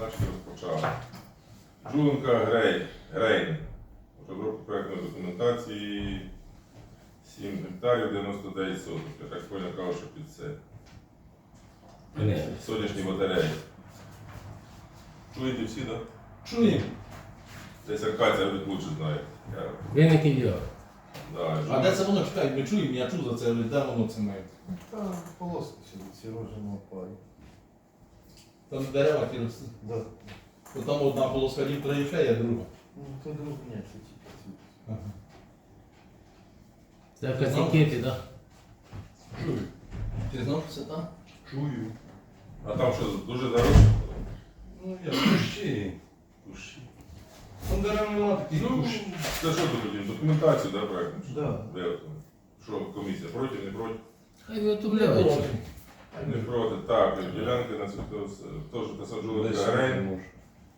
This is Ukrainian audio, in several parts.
Значить розпочали. Джуленка Грей, Грейн. Розробка проєктної документації 7 гектарів 99 соток. Я так поняв, кажу, що під це. Сонячні батареї. Чуєте всі, так? Чуємо. Десь Аркадія ви лучше знаєте. Я, Виник і я. да, А де це воно чекай, ми чуємо, я чув за це, де воно це має? Та полоски сюди, сірожимо парі. Там дерева ростуть. Да. Бо там одна полоска літра і є друга. Ну, то друг ні, це тільки. Ага. Це косякети, так? Чую. Ти знав, що це там? Чую. А там що, дуже заросше? Ну, я кущі. Кущі. Там дерева нема таких Ну, кущ. це що тут тоді? Документацію, да, проєктну? Да. Виготовлено. Що комісія проти, не проти? Хай виготовляють. Не проти. Так, ділянки на теж посаджували Грейн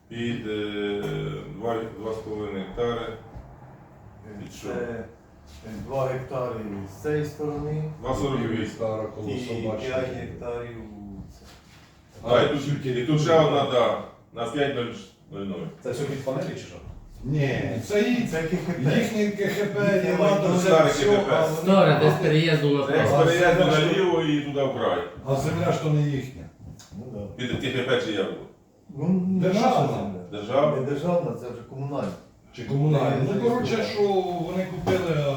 під е, 2,5 гектари. Від що? Це е, 2 гектари з цієї сторони 2,48. гектара і 5 гектарів. А, і тут, і тут ще одна, да, на 5,00. Це що від панелі чи що? Ні, це і Це КХП. їхнє КХП, і майно, ладно, старе все, КХП. а вони- Старе, десь переїзду Це направо. експеримент наліво і туди вкрай. А земля ж то не їхня. Ну, да. Під ТХП чи як було? Ну, не Державна. наша земля. Держава? Не державна, це вже комунальна. Чи комунальна. Ну, коротше, що вони купили, а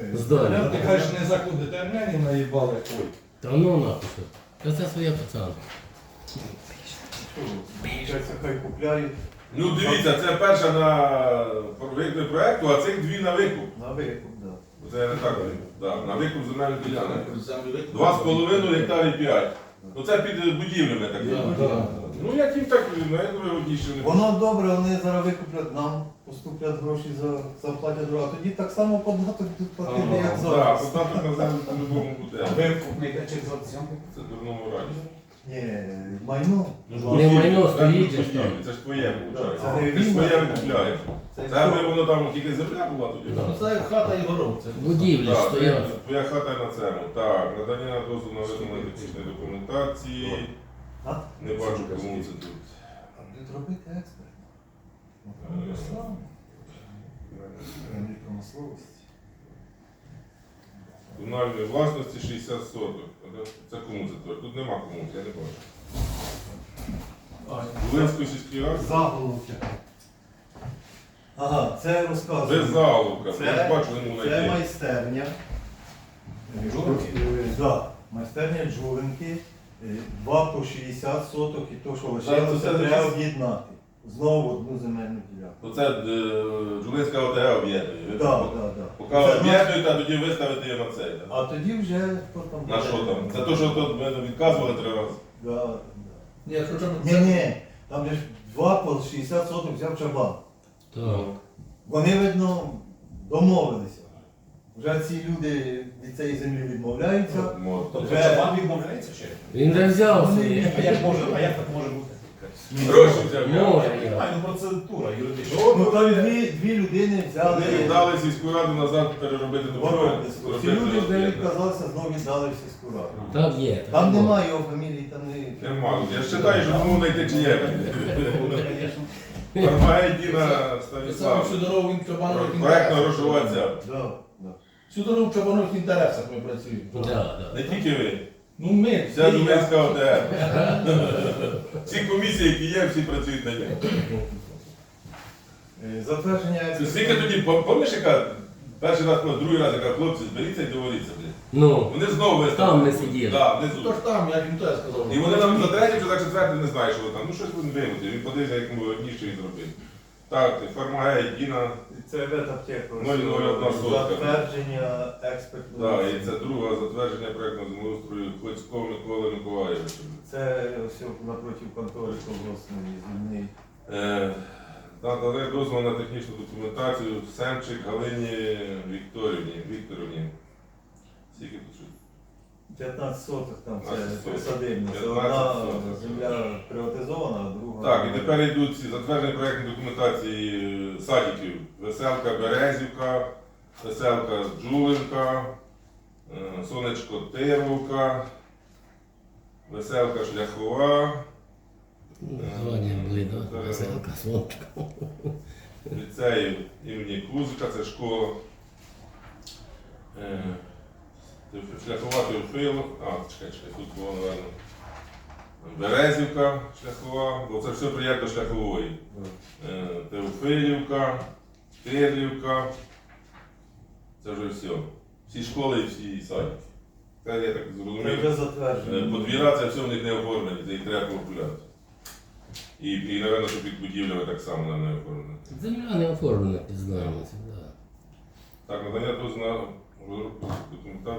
Е, Здорово. а ти кажеш, не заходите, армяні наїбали. Ой. Та ну нахуй. Та це своя пацан. Що, хай купляють Ну дивіться, це перша на виконання проєкту, а цих дві на викуп. на викуп, да. Це не так, да, на викуп земельних ділянок. Два з половиною гектарів п'ять. Ну це під будівлями так. Да, да. Ну як їм так, ну я думаю, одніше не Воно добре, вони зараз викуплять нам, поступлять гроші за заплатять гроші. Тоді так само податок тут платити, Ага, як Так, зараз. податок на землю по-любому буде. Викуп не йде через аукціон? Це дурному раді. Ні, майно. Ну, Не майно стоїть ж же ж там. будівлі, Це ж твоє Це виходить. не Ти ж він, своє а-. Це Це аби воно там тільки земля була тоді. Ну це хата і город. Це Будівлі Так, стоять. Твоя хата на цьому. Так, надання дозволу на виконання технічної документації. А? Не бачу, кому це тут. А будуть робити експерт. Ну, Е. Комунальної власності 60 соток. Це кому це тут? Тут нема кому, я не бачу. Волинської сільської ради? Заголовки. Ага, це Без розказує. залука. Це- Я ж бачу, не можу Це знайти. майстерня. Джуринки? Так, майстерня джуринки. Е, Два по 60 соток і то, що лишилося, це треба об'єднати. Знову одну земельну ділянку. Оце е, Жулинська ОТГ об'єднує. Так, так, так. Поки об'єднують, а тоді виставити її на цей. да? А тоді вже хто там. На що там? Це то, що тут ми відказували три рази. Да, да. Ні, якщо чому Ні, ні, там же ж два по 60 соток взяв чабан. Так. Вони, видно, домовилися. Вже ці люди від цієї землі відмовляються. Мо- Тобто Вже- Чабан відмовляється чи? Він не взяв. А як може, а як так може бути? Гроші взяв. Може. А, ну процедура юридична. Ну там дві, дві людини взяли. Вони віддали сільську раду назад переробити до Воронки. Ці люди вже відказалися, знову віддали в сільську раду. Так є. Там немає його фамілії, там не. Нема. Я вважаю, що тому знайти чи є. Фармагей Діна саме Станіслав. всю дорогу він в чабанових Проектно інтересах. грошова ця. Да, да. Всю дорогу в чабанових інтересах ми працюємо. Да, Не тільки ви. Ну ми, Вся Дубинська ОТГ. Всі комісії, які є, всі працюють на ньому. Е, Затвердження. Це Скільки тоді, пам- пам'ятаєш, яка перший раз, другий раз, яка хлопці, зберіться і договоріться. Ну, Вони знову виставили. Там ми сиділи. Так, Хто внизу. ж там, як він то я сказав. І вони нам за третім чи за четвертим не знають, що там. Ну щось він вимути. Він подивився, як йому одніше він зробив. Так, Фармагей, Діна, Це ветаптека. 0,01 сотка. Затвердження експертного. да, і це друга затвердження проєктного землеустрою Хоцького Миколи Миколаєвича. Це все напроти контори землі. Е, Надали дозвіл на технічну документацію Семчик Галині Вікторівні. Вікторівні. Скільки тут? Щось? 15 соток там це соток. присадибне. Це 15 одна соток. земля приватизована, а друга. Так, і тепер йдуть ці затвердження проєктної документації е, садиків. Веселка Березівка, Веселка Джулинка, е, Сонечко Тировка, Веселка Шляхова, Названня були, да? Веселка, сонечка. ліцею імені Кузика, це школа. Е, Шляхова Теофилов, а, чекай, чекай, тут було, напевно. Березівка шляхова, бо це все приємно шляхової. Е, Теофилівка, Тирлівка. Це вже все. Всі школи і всі садики. Це я так зрозумів. Е. Подвіра це все в них не оформлені, це їх треба популяти. І, і напевно, що під будівлями так само не оформлено. Земля не оформлена під знаємося, да. Так, надання дозволу на розробку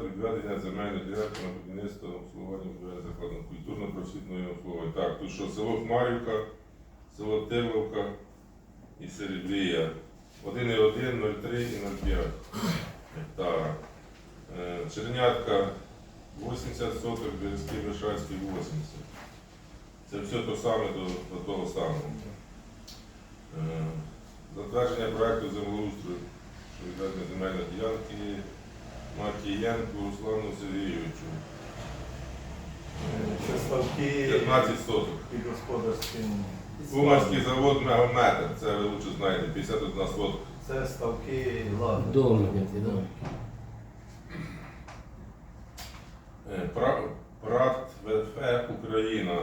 відведення земельної ділянки на будівництво обслуговування будівель закладно культурно-просвітної обслуговування. Так, тут що село Хмарівка, село Терловка і Серебрія. 1,1, 0,3 і 0,5 гектара. Е, Чернятка 80 соток, Березький Вишацький 80. Це все то саме до, до того самого. Е, Затвердження проекту землеустрою що відведення земельної ділянки Макієнку Руслану Сергійовичу. Це ставки 15 соток. під господарським. Кумарський завод Мегометр, це ви лучше знаєте, 51 сотка. Це ставки ладно. Домики да. Е, Пра- Прат ВФ Україна.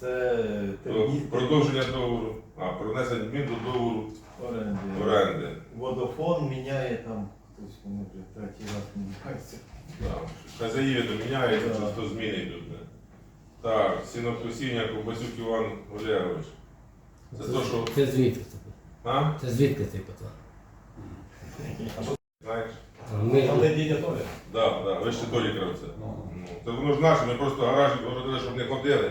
Це Про- терміт Продовження договору, а про внесення змін до договору оренди. оренди. Водофон міняє там, хтось вони вже третій раз міняється. Да. Хазяїви доміняються, Да. то зміни йдуть. не? Так, сінокосіння Ковбасюк Іван Олегович. Це то, що. Це звідки це? А? Це звідки цей пацан? Знаєш? А Ми, Там дідя Толя. Да, да, ви ще толі кравця. Ну. Ну, Це воно ж наше, ми просто гараж городили, щоб не ходили,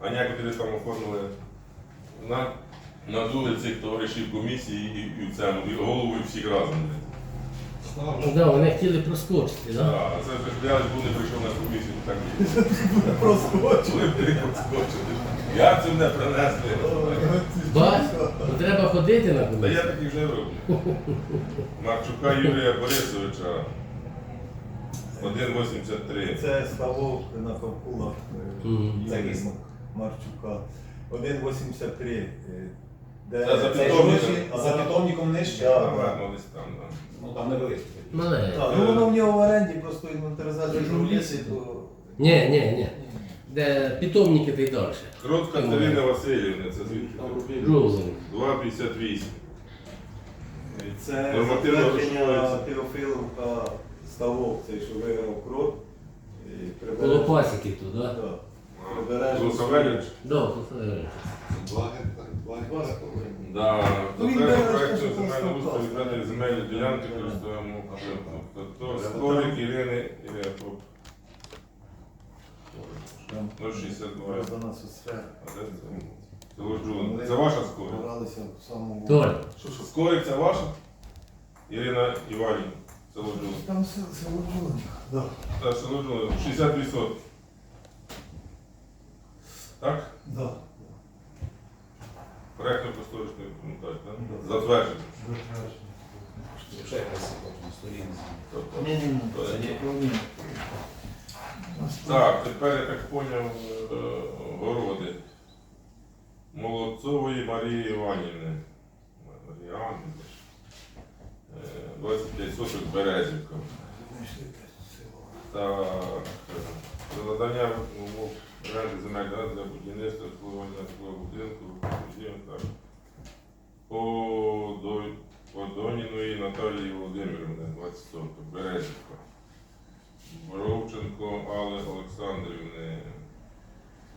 а некоторі там оформили на, на вулиці товаришів комісії і, і в цьому, і голову і всіх разом. ну, да, вони хотіли проскочити, Да. да? А це вже я був не прийшов на комісію, так і Проскочив. Коли проскочили. Як це мене принесли? Бач, треба ходити на Та я комісію. так і вже роблю. Марчука Юрія Борисовича 1,83. Це ставок на Ковкулах Мгм. Марчука. 1,83. е, Де за це питомником. А за питомником нижче? Да. Наверно, десь там, да. Ну там невеликий. Мале. Так, ну воно в нього в оренді, просто інвентаризація ж в лісі, то... Ні, ні, ні. Де питомники та й далі. Крот Катерина Васильівна, це звідки? Жовзень. 2,58. Це Нормативно затвердження розширюється. Теофиловка ставок, цей, що виграв крот. І Коло прибереж- пасіки тут, да? Да. Прибережно. Да, Лусавелич. Два Да, Ну, він це бере проект те, що земельного просто устрою класно. відведення земельної ділянки користуємо Тобто Скорик Ірини Іряпоп. Там 062. до нас у сфері. А де це? Село Джун. Це ваша скорик? Гралися в самому... Толь, Що, що, скорик це ваша? Ірина Іванівна. Село Джун. Там село Джулин. Да. Так, село Джун, 62 сотки. Так? Да. Проектно кошторисної документації, так? Да. Затверджено. Ще красиво на сторінці. Тобто, Ні, ні, ні. то є. Ні. Так, тепер я так поняв, е, городи. Молодцової Марії Іванівни. Марії Іванівни. Е, 25 соток Березівка. Так, е, про надання умов оренди земель да, для будівництва обслуговування житлового будинку, так. По, до, по Доніної Наталії Володимирівни, 20 соток, Березівка. Боровченко Алли Олександрівни,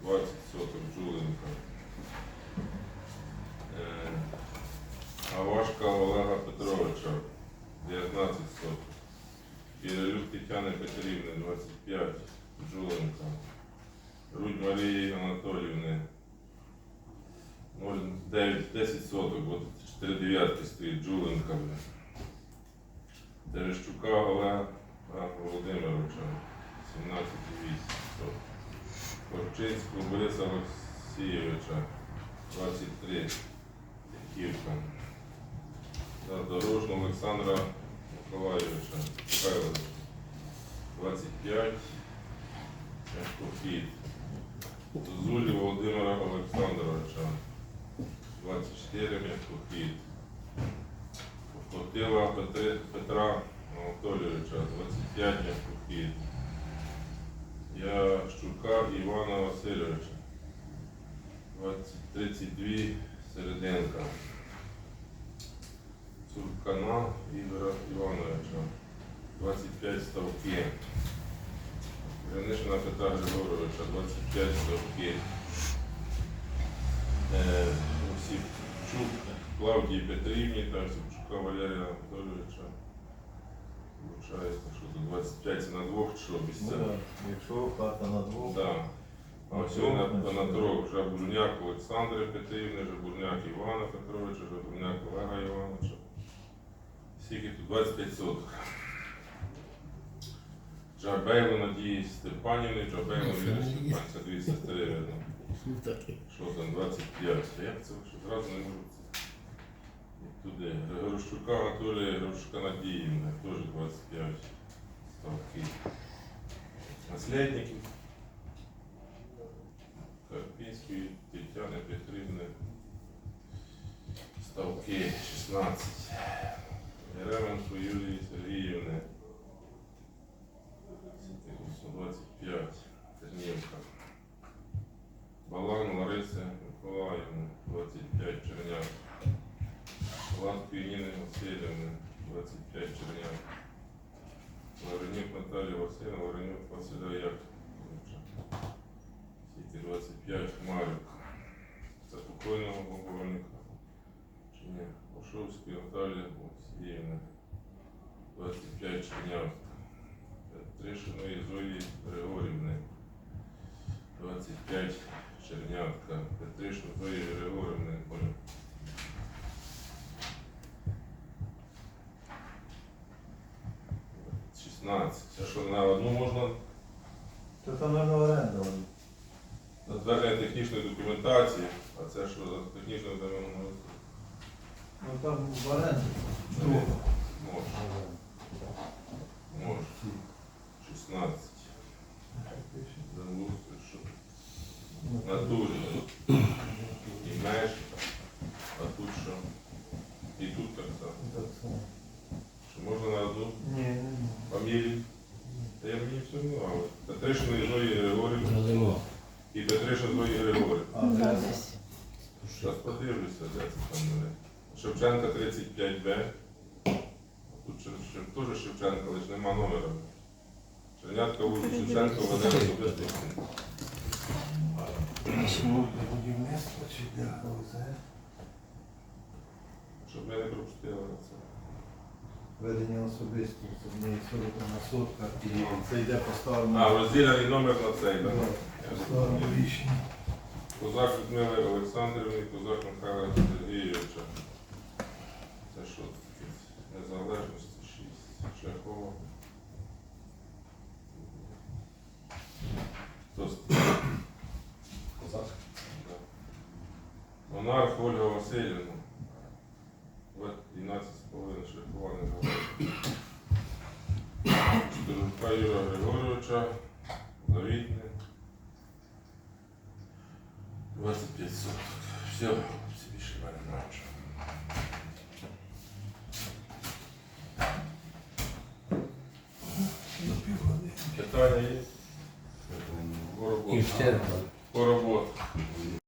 20 соток, Джуленка. Е, Авашка Олега Петровича, 19 соток. Кирилюк Тетяни Петрівни, 25, Джуленка. Марії Анатоліївни, 0,9, 10 соток, от 4 дев'ятки стоїть, Джуленка. Терещука Олега Володимировича, 17,8 соток. Корчинського Бориса Олексійовича, 23, Ківка. Дорожного Олександра Михайловича, 25, Похід. Зулі Володимира Олександровича, 24 м'якохід. Покотила Петри- Петра Анатолійовича 25 м'якохід. Ящука Івана Васильовича 20 32 серединка. Цуркана Ігора Івановича 25 ставки. Гринишина Петра Григоровича 25 ставки. Е, Осіпчук Клавдії Петрівні та Осіпчука Валерія Анатолійовича. Вручається, що тут 25 на двох, що Ну, місця. да. Якщо хата на двох, Да. А ось на, на трьох Жабурняк Олександри Петрівни, Жабурняк Івана Петровича, Жабурняк Олега Івановича. Скільки тут 25 соток. Джабейло Надії Степанівни, Джабейло Віри Степан, це дві сестри видно. Що там 25? Як це що зразу не можу це? Туди. Григорощука Анатолія Григорощука Надіївна, теж 25 ставки. Наслідників. Карпінської Тетяни Петрівни. Ставки 16. Еременко Юлії Сергіївни. Ні? Ошовський Наталія Олексіївна. 25 Чернявка. Тришиної Зої Григорівни. 25 Чернявка. Петришин Зої Григорівни. Це що на одну можна то там на оренда. вони. затвердження технічної документації, а це що за технічна документація? Ну там в оренду. Може, може. 16. Замовити, що натурі. І меж, а тут що? І тут так само. Так само. Що можна на одну Ні, фамілію? Та я мені все одно, але Петришина Зої Григорівни Розуміло. і Петришина Зої де? Зараз подивлюся, де це там. Шевченка 35Б. Тут теж Шевченка, лише нема номера. Чернятка вулиця Шевченка веде особистий. Будівництво чи. Щоб я не пропустила це. Ведення особисто, це не сотка на сотках і це йде по старому. А, розділяний номер на цей, так? По старому рішенню. Козак Людмили Олександрівни, Козак Михайла Сергійовича. Це що таке? Незалежності 6. Шляхова. Козак. Монарх Ольга Васильівна. Вот 12,5 шляхованих галерій. Чотирка Юра Григоровича. Завітне. 25 соток. Все, Yeah.